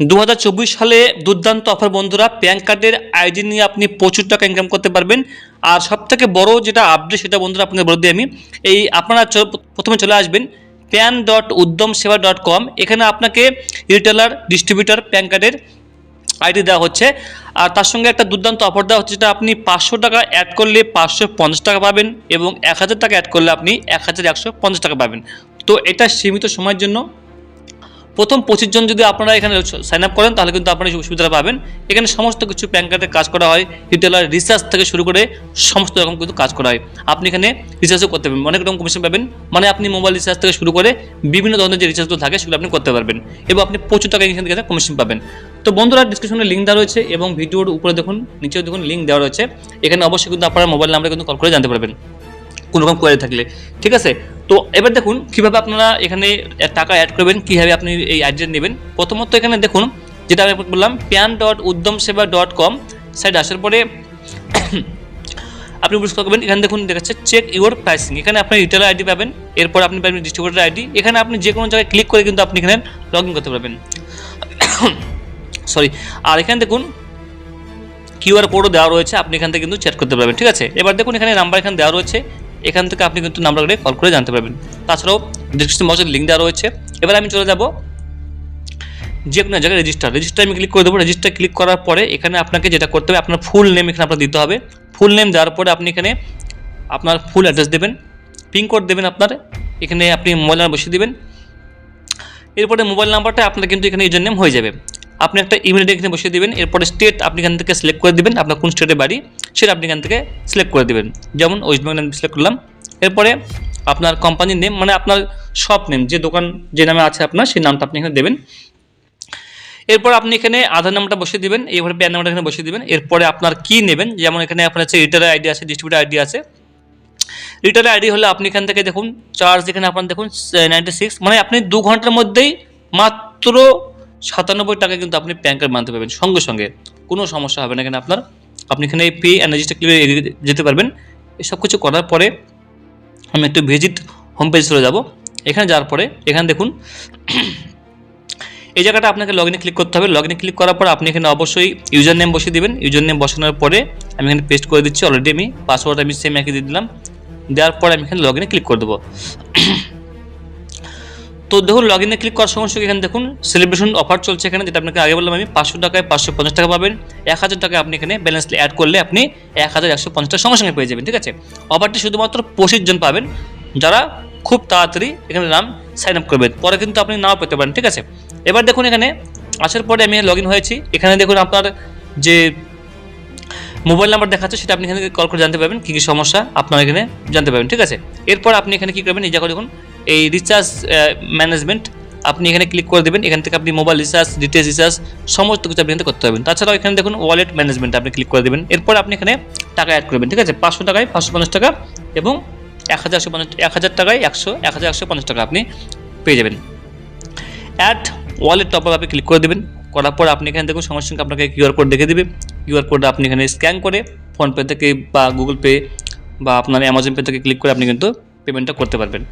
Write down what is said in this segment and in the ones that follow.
দু হাজার চব্বিশ সালে দুর্দান্ত অফার বন্ধুরা প্যান কার্ডের আইডি নিয়ে আপনি প্রচুর টাকা ইনকাম করতে পারবেন। আর সব থেকে বড় যেটা আপডেট সেটা বন্ধুরা আপনাদের বলে দিই আমি। এই আপনারা প্রথমে চলে আসবেন প্যান ডট উদ্যম সেবা ডট কম। এখানে আপনাকে রিটেলার ডিস্ট্রিবিউটার প্যান কার্ডের আইডি দেওয়া হচ্ছে। আর তার সঙ্গে একটা দুর্দান্ত অফার দেওয়া হচ্ছে, যেটা আপনি পাঁচশো টাকা অ্যাড করলে পাঁচশো পঞ্চাশ টাকা পাবেন এবং এক হাজার টাকা অ্যাড করলে আপনি এক হাজার একশো পঞ্চাশ টাকা পাবেন। তো এটা সীমিত সময়ের জন্য প্রথম পঁচিশ জন যদি আপনারা এখানে সাইন আপ করেন, তাহলে কিন্তু আপনারা এই সুবিধাটা পাবেন। এখানে সমস্ত কিছু প্যান কার্ডে কাজ করা হয় রিটেলার রিসার্চ থেকে শুরু করে সমস্ত রকম কিন্তু কাজ করা হয়। আপনি এখানে রিচার্জও করতে পারবেন। অনেক রকম কমিশন পাবেন। মানে আপনি মোবাইল রিচার্জ থেকে শুরু করে বিভিন্ন ধরনের যে রিচার্জগুলো থাকে, সেগুলো আপনি করতে পারবেন। এবং আপনি প্রচুর টাকা এখান থেকে কমিশন পাবেন। তো বন্ধুরা ডিসক্রিপশনে লিঙ্ক দেওয়া রয়েছে এবং ভিডিওর উপরে দেখুন, নিচেও দেখুন লিঙ্ক দেওয়া রয়েছে। এখানে অবশ্যই কিন্তু আপনারা মোবাইল নাম্বারে কিন্তু কল করে জানতে পারবেন। কোনো রকম কোয়ারি থাকলে, ঠিক আছে? তো এবার দেখুন, কীভাবে আপনারা এখানে টাকা অ্যাড করবেন, কীভাবে আপনি এই আইডিয়া নেবেন? প্রথমত এখানে দেখুন, যেটা আমি বললাম প্যান ডট উদ্যম সেবা ডট কম সাইড আসার পরে আপনি বুঝতে পারবেন এখানে দেখুন, দেখাচ্ছে চেক ইউর প্রাইসিং এখানে আপনি রিটেলার আইডি পাবেন, এরপর আপনি পাবেন ডিস্ট্রিবিউটার আইডি এখানে আপনি যে কোনো জায়গায় ক্লিক করে কিন্তু আপনি এখানে লগ ইন করতে পারবেন। সরি আর এখানে দেখুন কিউআর কোডও দেওয়া রয়েছে, আপনি এখান থেকে কিন্তু চ্যাট করতে পারবেন, ঠিক আছে? এবার দেখুন, এখানে নাম্বার এখানে দেওয়া রয়েছে। এখান থেকে আপনি কিন্তু নাম্বার করে কল করে জানতে পারবেন। তাছাড়াও ডিসক্রিপশন বক্সের লিঙ্ক দেওয়া রয়েছে। এবার আমি চলে যাব যে কোনো জায়গায় রেজিস্টার রেজিস্টার আমি ক্লিক করে দেবো। রেজিস্টার ক্লিক করার পরে এখানে আপনাকে যেটা করতে হবে, আপনার ফুল নেম এখানে আপনার দিতে হবে। ফুল নেম দেওয়ার পরে আপনি এখানে আপনার ফুল অ্যাড্রেস দেবেন। পিন কোড দেবেন আপনার। এখানে আপনি মোবাইল নাম্বার বসিয়ে দেবেন। এরপরে মোবাইল নাম্বারটা আপনার কিন্তু এখানে ইউজার নেম হয়ে যাবে। আপনি একটা ইমেল আইডি এখানে বসিয়ে দেবেন, এরপরে স্টেট আপনি এখান থেকে সিলেক্ট করে দেবেন, আপনার কোন স্টেটে বাড়ি, সেটা আপনি এখান থেকে সিলেক্ট করে দেবেন। যেমন ওয়েস্ট বেঙ্গল আমি সিলেক্ট করলাম। এরপরে আপনার কোম্পানির নেম মানে আপনার শপ নেম যে দোকান, যে নামে আছে আপনার, সেই নামটা আপনি এখানে দেবেন। এরপর আপনি এখানে আধার নাম্বারটা বসিয়ে দিবেন, এইভাবে প্যান নাম্বারটা এখানে বসিয়ে দিবেন। এরপরে আপনার কি নেবেন, যেমন এখানে আপনার হচ্ছে রিটার আইডি আছে ডিস্ট্রিবিউটার আইডি আছে। রিটার আইডি হলে আপনি এখান থেকে দেখুন চার্জ এখানে আপনার দেখুন নাইনটি সিক্স মানে আপনি দু ঘণ্টার মধ্যেই মাত্র সাতানব্বই টাকা কিন্তু আপনি প্যান কার্ড পারবেন সঙ্গে সঙ্গে কোনো সমস্যা হবে না এখানে আপনার? আপনি এখানে পে রেজিস্টার ক্লিয়ার যেতে পারবেন। এসব কিছু করার পরে আমি একটু ভিজিট হোম পেজ চলে যাব। এখানে যাওয়ার পরে এখানে দেখুন, এই জায়গাটা আপনাকে লগ ক্লিক করতে হবে। লগ ক্লিক করার পর আপনি এখানে অবশ্যই ইউজার নেম বসিয়ে দেবেন। ইউজার নেম বসানোর পরে আমি এখানে পেস্ট করে দিচ্ছি। অলরেডি আমি পাসওয়ার্ড আমি সেম একই দিয়ে দিলাম। দেওয়ার পরে আমি এখানে লগ ক্লিক করে দেবো। তো দেখুন লগ ইনে ক্লিক করার সঙ্গে সঙ্গে এখানে দেখুন সেলিব্রেশন অফার চলছে এখানে, যেটা আপনাকে আগে বললাম আমি, পাঁচশো টাকায় পাঁচশো পঞ্চাশ টাকা পাবেন। এক হাজার টাকা আপনি এখানে ব্যালেন্স অ্যাড করলে আপনি এক হাজার একশো পঞ্চাশ টাকা সঙ্গে সঙ্গে পেয়ে যাবেন, ঠিক আছে? অফারটি শুধুমাত্র পঁচিশ জন পাবেন, যারা খুব তাড়াতাড়ি এখানে নাম সাইন আপ করবেন পরে কিন্তু আপনি নাও পেতে পারেন, ঠিক আছে? এবার দেখুন এখানে, আসার পরে আমি লগ ইন হয়েছি, এখানে দেখুন আপনার যে মোবাইল নাম্বার দেখাচ্ছে, সেটা আপনি এখানে কল করে জানতে পারবেন, কী কী সমস্যা, আপনার এখানে জানতে পারবেন, ঠিক আছে? এরপর আপনি এখানে কী করবেন, এই জায়গায় দেখুন এই রিচার্জ ম্যানেজমেন্ট আপনি এখানে ক্লিক করে দেবেন, এখান থেকে আপনি মোবাইল রিচার্জ ডিটেলস রিচার্জ সমস্ত কিছু আপনি করতে পারবেন। তাছাড়াও এখানে দেখুন ওয়ালেট ম্যানেজমেন্ট আপনি ক্লিক করে দেবেন। এরপর আপনি এখানে টাকা অ্যাড করবেন, ঠিক আছে? পাঁচশো টাকায় পাঁচশো পঞ্চাশ টাকা এবং এক হাজার একশো পঞ্চাশ, এক হাজার টাকায় একশো, এক হাজার একশো পঞ্চাশ টাকা আপনি পেয়ে যাবেন। অ্যাড ওয়ালেট টপ আপনি ক্লিক করে দেবেন। করার পর আপনি এখানে দেখুন সঙ্গে সঙ্গে আপনাকে কিউআর কোড দেখে দেবে। কিউআর কোড আপনি এখানে স্ক্যান করে ফোনপে থেকে বা গুগল পে বা আপনার অ্যামাজন পে থেকে ক্লিক করে আপনি কিন্তু পেমেন্টটা করতে পারবেন।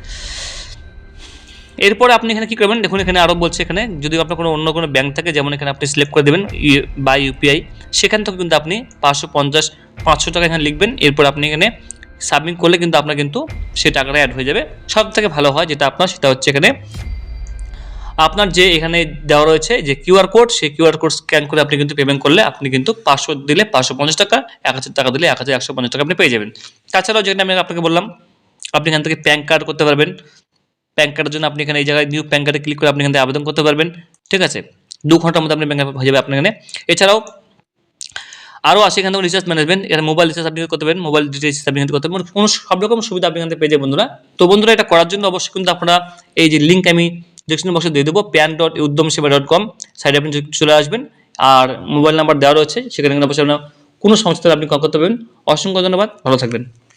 এরপর আপনি এখানে কী করবেন? দেখুন, এখানে আরও বলছে এখানে যদি আপনার কোনো অন্য কোনো ব্যাংক থাকে, যেমন এখানে আপনি সিলেক্ট করে দেবেন বা ইউপিআই সেখান থেকে কিন্তু আপনি পাঁচশো পঞ্চাশ, পাঁচশো টাকা এখানে লিখবেন, এরপর আপনি এখানে সাবমিট করলে কিন্তু আপনার কিন্তু সেই টাকাটা অ্যাড হয়ে যাবে। সব থেকে ভালো হয় যেটা আপনার, সেটা হচ্ছে এখানে আপনার যে এখানে দেওয়া রয়েছে যে কিউআর কোড সেই কিউআর কোড স্ক্যান করে আপনি কিন্তু পেমেন্ট করলে আপনি কিন্তু পাঁচশো দিলে পাঁচশো পঞ্চাশ টাকা, এক হাজার টাকা দিলে এক হাজার একশো পঞ্চাশ টাকা আপনি পেয়ে যাবেন। তাছাড়াও যেটা আমি আপনাকে বললাম, আপনি এখান থেকে প্যান কার্ড করতে পারবেন প্যান কার্ডের জন্য আপনি এখানে এই জায়গায় নিউ প্যান কার্ডে ক্লিক করে আপনি এখান থেকে আবেদন করতে পারবেন, ঠিক আছে? দু ঘণ্টার মধ্যে আপনি ব্যাংক হয়ে যাবে আপনার এখানে। এছাড়াও আরও আছে এখান থেকে রিচার্জ ম্যানেজমেন্ট এখানে মোবাইল রিচার্জ আপনি করতে পারেন মোবাইল ডিটেলস আপনি এখান করতে পারেন কোনো সব রকম সুবিধা আপনি এখান থেকে পেয়ে যাবেন বন্ধুরা। তো বন্ধুরা, এটা করার জন্য অবশ্যই কিন্তু আপনারা এই যে লিঙ্ক আমি ডিসক্রিপশন বক্সে দিয়ে দেবো প্যান ডট উদ্যম সেবা ডট কম সাইডে আপনি চলে আসবেন। আর মোবাইল নাম্বার দেওয়া রয়েছে, সেখানে অবশ্যই আপনার কোনো হলে আপনি কল করতে পারবেন। অসংখ্য ধন্যবাদ, ভালো থাকবেন।